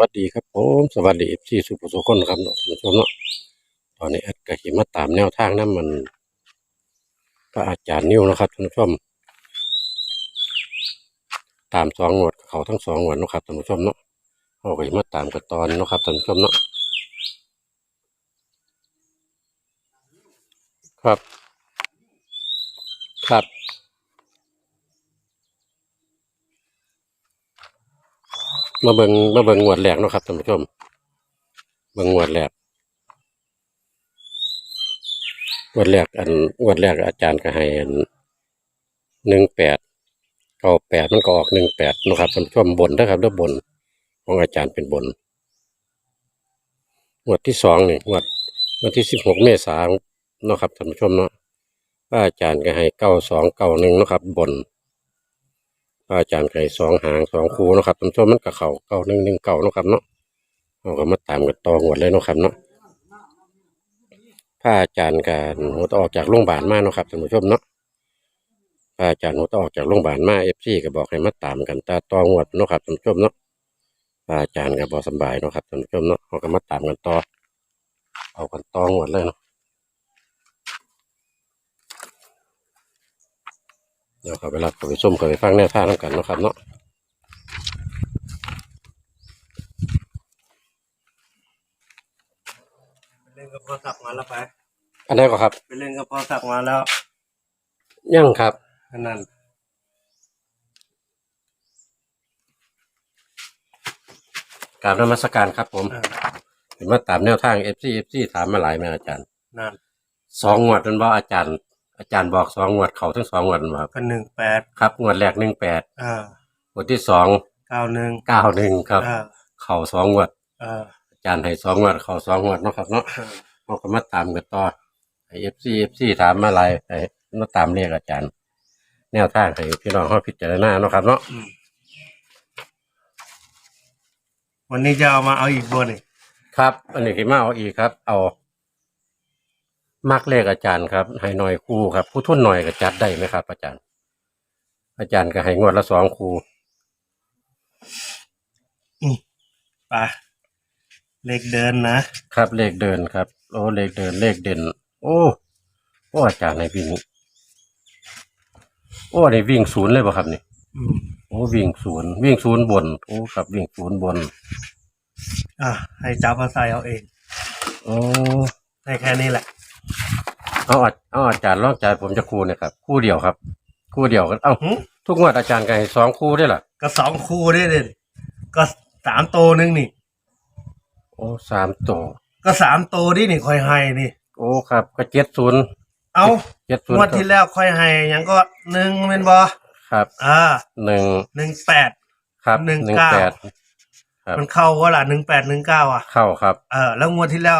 วัสดีครับผมสวัสดีเอฟซีสุภสุคนครับเนาะท่านผู้ชมเนาะตอนนี้แอดก็ขิมาตามแนวทางนั้นมันพระอาจารย์นิ้วนะครับท่านผู้ชม ตามสองงวดเขาทั้งสองงวดนะครับท่านผู้ชมเนาะเราก็สิมาตามกันตอนนะครับท่านผู้ชมเนาะครับ ครับ มาเบิงมาเบิงงวดแรกเนาะครับท่านผู้ชมเบิงงวดแรกงวดแรกอันงวดแรกอาจารย์ก็ให้อันหนึ่งแปดเก้าแปดมันก็ออกหนึ่งแปดนาะครับท่านผู้ชมบนนะครับเด้อบนของอาจารย์เป็นบนงวดที่สองนี่งวดวันที่สิบหกเมษายนเนาะครับท่านผู้ชมเนาะอาจารย์ก็ให้เก้าสองเก้าหนึ่งนาะครับบน อาจารย์ไก่สองหางสองคูนะครับท่านผู้ชมมันก็เข่าเก้าหนึ่งหนึ่งเก้านะครับเนาะเราก็มาตามกันต่อหวดเลยนะครับเนาะพระอาจารย์การหัวตออกจากโรงพยาบาลมาเนาะครับท่านผู้ชมเนาะพระอาจารย์หัวตออกจากโรงพยาบาลมาเอฟซีก็บอกให้มาตามกันตาต่อหวดเนาะครับท่านผู้ชมเนาะพระอาจารย์ก็บอกสบายเนาะครับท่านผู้ชมเนาะเราก็มาตามกันต่อเอากันต่อหวดเลยเนาะ เดี๋ยวเขาไปรับเขาไปส้มเขาไปฟังแนวทางนำกันเนาะครับเนาะไปเล่นกับพ่อสักมาแล้วไป อันนี้ก็ครับ ไปเล่นกับพ่อสักมาแล้วยังครับอันนั้นกราบนมัสการครับผมเออเห็นว่าตามแนวทางเอฟซีเอฟซีถามมาหลายแม่อาจารย์นั่นสองงวดนั่นว่าอาจารย์ อาจารย์บอกสองงวดเขาทั้งสองงวดมาก็หนึ่งแปดครับงวดแรกหนึ่งแปดเอองวดที่สองเก้าหนึ่งเก้าหนึ่งครับ เออเขาสองงวด เออ อาจารย์ให้สองงวดเขาสองงวดเนาะครับเนาะเออเราก็มาตามกันต่อไอเอฟซีเอฟซีถามมาหลายไอ้มาตามเรียกอาจารย์ แนวทางให้พี่น้องเขาพิจารณาเนาะครับเนาะอืมวันนี้จะเอามาเอาอีกบนนี่ครับ อันนี้คือมาเอาอีกครับ เอา มักเลขอาจารย์ครับให้หน่อยครูครับ ผู้ทุนหน่อยก็จัดได้ไหมครับ อาจารย์ อาจารย์ก็ให้งวดละสองครูไปเลขเดินนะครับเลขเดินครับ โอ้เลขเดินเลขเด่น โอ้โอ้อาจารย์ในวิ่งโอ้ในวิ่งศูนย์เลยป่ะครับนี่อืมโอ้วิ่งศูนย์วิ่งศูนย์บนโอ้ครับวิ่งศูนย์บนอะให้จับมาใส่เอาเอง โอ้ให้แค่นี้แหละ เอาอาเอาอาจารย์ลองใจายผมจะครูเนะครับคู่เดียวครับ คู่เดียวกันเอ้าหึ ทุกงวดอาจารย์ก็ให้สองคู่ได้หรอก็สองคู่ได้เลยก็สามตัวนึงนี่ โอ้สามตัวก็สามตัวนี่นี่ค่อยให้นี่ โอ้ครับ ก็เจ็ดศูนย์เอาเจ็ดศูนงย์วดที่แล้วค่อยให้หยังก็หนึ่งเป็นบอครับอ่าหนึ่งหนึ่งแปด ครับหนึ่งเก้า แปด ครับ มันเข้าว่าล่ะหนึ่งแปดหนึ่งเก้าอะเข้าครับ เออแล้วงวดที่แล้ว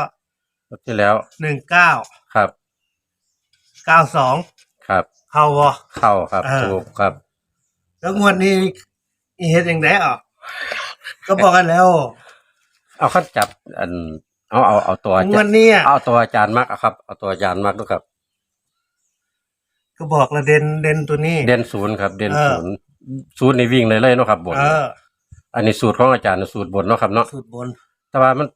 งวดที่แล้วหนึ่งเก้าครับเก้าสองครับ เข้าวะ เข้าครับเออ ถูกครับแล้วงวดนี้อีเฮ็ดยังไงอะก็บอกกันแล้วเอาขั้นจับอันเอาเอาเอาตัวอางจาวรดย์นี้อะเอาตัวอาจารย์มักอะครับเอาตัวอาจารย์มักด้วยครับ ก็บอกละเด่นเด่นตัวนี้ เด่นศูนย์ครับ เด่นเออ ศูนย์ศูนย์ในวิ่งเลยเลยเนาะครับบนเอออันนี้สูตรของอาจารย์สูตรบนเนาะครับเนาะสุดบนแต่ว่ามัน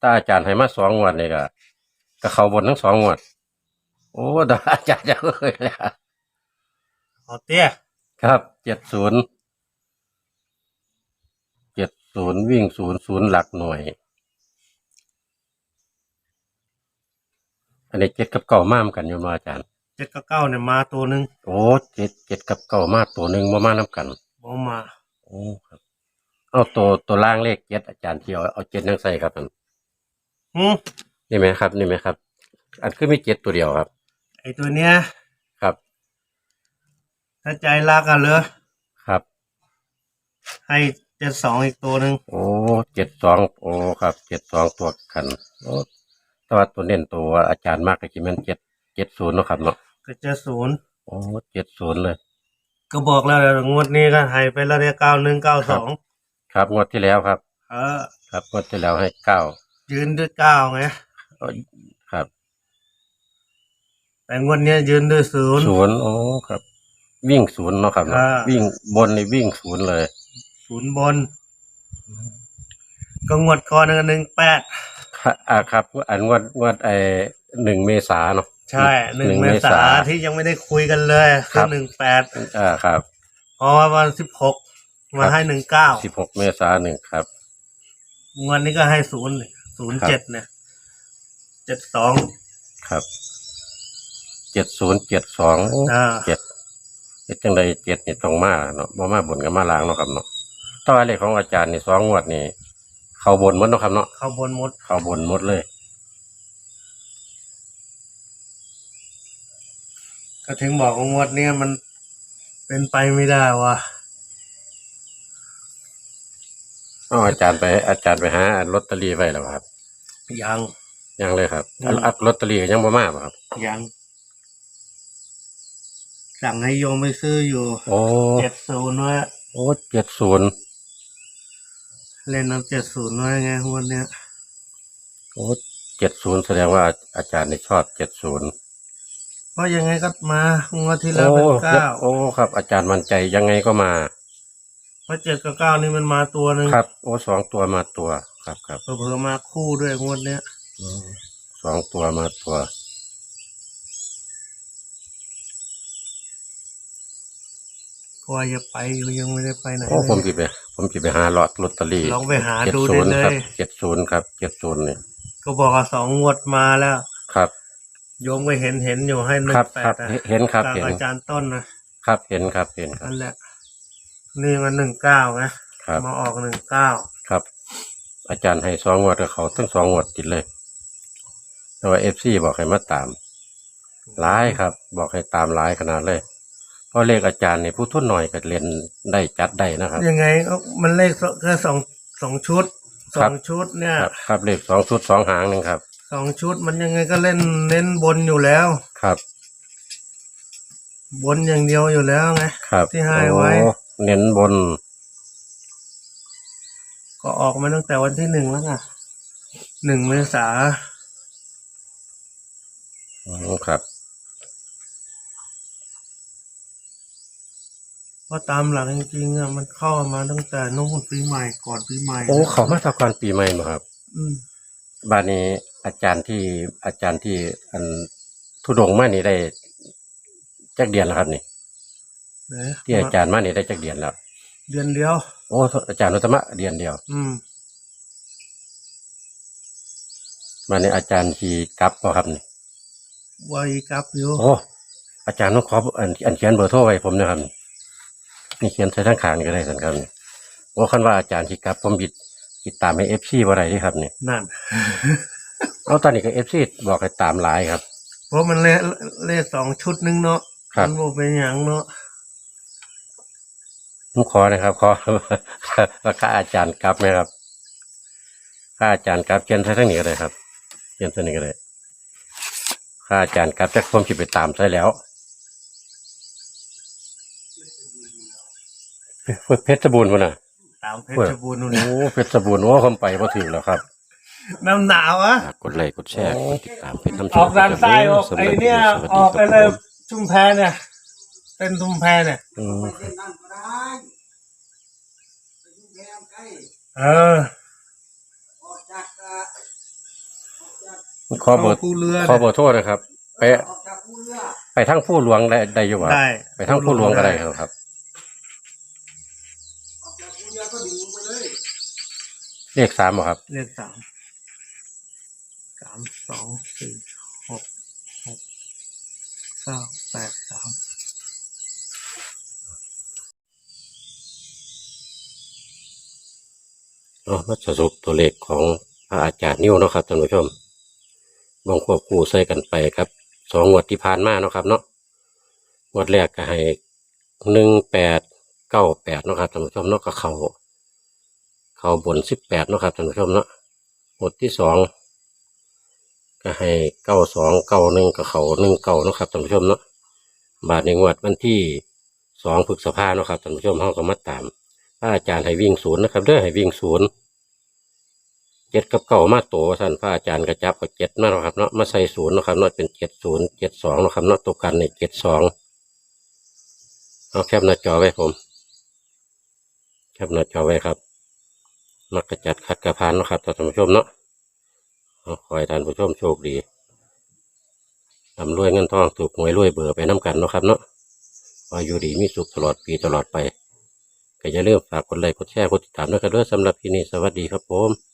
ถ้าอาจารย์ให้มาสองงวดนี่ก็ก็เข้าบนทั้งสองงวด โอ้แต่ว่าอาจารย์จะเคยแล้วเอาเตี้ยครับเจ็ดศูนย์เจ็ดศูนย์วิ่งศูนย์ศูนย์หลักหน่วย อันนี้เจ็ดกับเก่ามากกันอยู่มาอาจารย์เจ็ดกับเก้าเนี่ยมาตัวหนึ่งโอ้เจ็ดเจ็ดกับเก่ามาตัวหนึ่งมามาน้ำกันบ่มา โอ้ครับ เอาตัวตัวล่างเลขเจ็ดอาจารย์เที่ยวเอาเจ็ดนั่งใส่ครับอัน หืมนี่ไหมครับ นี่ไหมครับ อันคือมีเจ็ดตัวเดียวครับ ไอตัวเนี้ยครับ ถ้าใจรักกันเลยครับให้เจ็ดสองอีกตัวหนึ่งโอ้เจ็ดสองโอ้ครับเจ็ดสองตัวกันโอ้แต่ว่าตัวเน้นตัวอาจารย์มากก็คิดมันเจ็ดเจ็ดศูนย์เนาะครับเนาะก็เจ็ดศูนย์โอ้เจ็ดศูนย์เลย ก็บอกแล้วงวดนี้ก็ให้ไปแล้วเรียเก้าหนึ่งเก้าสองครับงวดที่แล้วครับ เออ ครับงวดที่แล้วให้เก้า ยืนด้วยเก้าไงเอ้ยครับแต่งวดเนี้ยยืนด้วยศูนย์ ศูนย์โอ้ครับ วิ่งศูนย์เนาะครับเนาะอ่า วิ่งบนในวิ่งศูนย์เลยศูนย์บน ก็งวดก่อนหนึ่งแปดค่ะอ่าครับ อันงวดงวดไอหนึ่งเมษาเนาะ ใช่หนึ่งเมษาที่ยังไม่ได้คุยกันเลยครัคือบ หนึ่งแปดอ่าครับเพราะว่าวันสิบหกมาให้หนึ่งเก้าสิบหกเมษาหนึ่งครับ งวดนี้ก็ให้ศูนย์ ศูนย์เจ็ดเนี่ยเจ็ดสองครับเจ็ดศูนย์เจ็ดสองอ่าเจ็ดเจ็ดจังใดเจ็ดนี่ต้องมาเนาะบ่มาบนกับมาล้างเนาะครับเนาะแตัวาเลขของอาจารย์นี่สองงวดนี่เขาบนหมดเนาะครับเนาะเข้าบนหมดเขาบนหมดเลย ก็ถึงบอกว่างวดเนี้ยมันเป็นไปไม่ได้ว่ะ อ๋ออาจารย์ไป อาจารย์ไปหาลอตเตอรี่ไว้แล้วครับ ยัง ยังเลยครับอืมอันลอตเตอรี่ก็ยังบ่มาบ่ครับ ยัง สั่งให้โยมไปซื้ออยู่โอ้เจ็ดศูนย์ไว้โอ้เจ็ดศูนย์เล่นน้ำเจ็ดศูนย์ไว้ไงงวดเนี้ยโอ้เจ็ดศูนย์แสดงว่าอาจารย์นี่ชอบเจ็ดศูนย์เพราะยังไงก็มางวดที่แล้วโอ้เป็นเก้าโอ้ครับ อาจารย์มั่นใจยังไงก็มาเพ ราะเจ็ดกับเก้านี่มันมาตัวหนึ่งครับ โอ้สองตัวมาตัว ครับครับเผื่อๆมาคู่ด้วยงวดเนี้ยอืมสองตัวมาตัวก็ว่าจะไปอยู่ยังไม่ได้ไปไหนโอ้ผมเลยจิไป ผมจิไปหาลอตลอตเตอรี่ลองไปหาเจ็ดดูศูได้นย์เลครับย เจ็ดศูนย์ครับเจ็ดศูนย์เนี่ยก็บอกว่าสองงวดมาแล้ว ครับ โยมก็เห็นเห็นอยู่ให้หนึ่ครังบแปครัดบอะเห็นครับจากเห็น อาจารย์ต้นนะครับเห็นครับเห็นครับ นั่นแหละ นี่มันหนึ่งเก้านะครับ มาออกหนึ่งเก้าครับ อาจารย์ให้สองงวดกับเขาทั้งสองงวดติดเลย แต่ว่าเอฟซีบอกให้มาตามหลายครับ บอกให้ตามหลายขนาดเลย เพราะเลขอาจารย์เนี่ยผู้ทุนหน่อยก็เรียนได้จัดได้นะครับ ยังไงก็มันเลขแค่สองสองชุดสครัอบ งชุดเนี่ยครับครับเลขสองชุดสองหางหนึ่งครับ สองชุดมันยังไงก็เล่นเน้นบนอยู่แล้ว ครับ บนอย่างเดียวอยู่แล้วไง ครับที่ให้ไว้ โอ้ เน้นบน ก็ออกมาตั้งแต่วันที่หนึ่งแล้วไงหนึ่งเมษาอืมครับเพราะตามหลักจริงๆอะมันเข้ามาตั้งแต่นู่นปีใหม่ก่อนปีใหม่ โอ้เขามาตะกอนปีใหม่มาครับ อืมบ้านนี้อาจารย์ที่อาจารย์ที่อันทุดงค์มานี่ได้จักเดือนแล้วครับนี่นะ ที่อาจารย์มานี่ได้จักเดือนแล้ว เดือนเดียว โอ้อาจารย์นุตมะเดือนเดียว อืมมาในอาจารย์ที่กลับบ่ครับนี่วายกลับอยู่โอ้อาจารย์ต้องขออันอันเขียนเบอร์โทรไว้ผมนะครับนี่เขียนใส่ทั้งขางนี่ก็ได้สันครับนี่โอ้คันว่าอาจารย์ที่กลับผมบิดติดตามให้เอฟซีบ่ได้เด้ครับนี่นั่นเอาตอนนี้ก็เอฟซีบอกให้ตามหลายครับ เพราะมันเลขเลขสองชุดนึงเนาะครับมันบอกเป็นอย่างเนาะ ผมขอนะครับ ขอราคาอาจารย์กลับไหมครับค่าอาจารย์กลับเขียนใส่ทั้งนี้ก็ได้ครับเขียนใส่นี้ก็ได้ค่าอาจารย์กลับจากผมสิไปตามใส่แล้วเพชรบูรณ์พุ่นน่ะตามเพชรบูรณ์นู่นโอ้นะเพชรบูรณ์โอ้ผมไปพอถึงแล้วครับน้ำหนาวอะฝากกดไลค์กดแชร์กดติดตามเป็นน้ำออกด้านซ้ายออกสำหไอรับเนี่ยสวัสอดีอกไปครับเลยผมชุมแพเนี่ย เป็นชุมแพเนี่ยอืมเออ ขอเบอร์ผู้เรือ ขอเบอร์โทษนะครับ ไปไปทั้งผู้หลวงได้ได้อยู่บ่ครับได้ไปทั้งผู้หลวงก็ได้ครับ เลขสามบ่ครับ เลขสามสามสองสี่หกหกเก้าแปดสาม เนาะมาสรุปตัวเลขของพระอาจารย์นิ้วเนาะครับท่านผู้ชมบางควบคู่ใส่กันไปครับสองงวดที่ผ่านมาเนาะครับเนาะงวดแรกก็ให้หนึ่งแปดเก้าแปดเนาะครับท่านผู้ชมเนาะก็เขาเขาบนสิบแปดเนาะครับท่านผู้ชมเนาะงวดที่สองก็ให้เก้าสองเก้าหนึ่งก็เขาหนึ่งเก้าเนาะครับท่านผู้ชมเนาะบาทในงวดวันที่สองพฤษภาเนาะครับท่านผู้ชมเขาก็มาตาม พระอาจารย์ให้วิ่งศูนย์นะครับเด้อให้วิ่งศูนย์เจ็ดกับเก่ามากตัวท่านถ้าอาจารย์กระจับกับเจ็ดนั่นนะครับเนาะมาใส่ศูนย์นะครับเนาะเป็นเจ็ดศูนย์เจ็ดสองนะครับเนาะตัวกันในเจ็ดสองเอาแคบหน้าจอไว้ผมแคบหน้าจอไว้ครับมากระจัดขัดกระพานนะครับท่านผู้ชมเนาะขอให้ท่านผู้ชมโชคดีทำรวยเงินทองถูกหวยรวยเบื่อไปน้ำกันนะครับเนาะอายุดีมีสุขตลอดปีตลอดไป ก็อย่าลืมฝากกดไลค์กดแชร์กดติดตามด้วยกันด้วยสำหรับที่นี่สวัสดีครับผม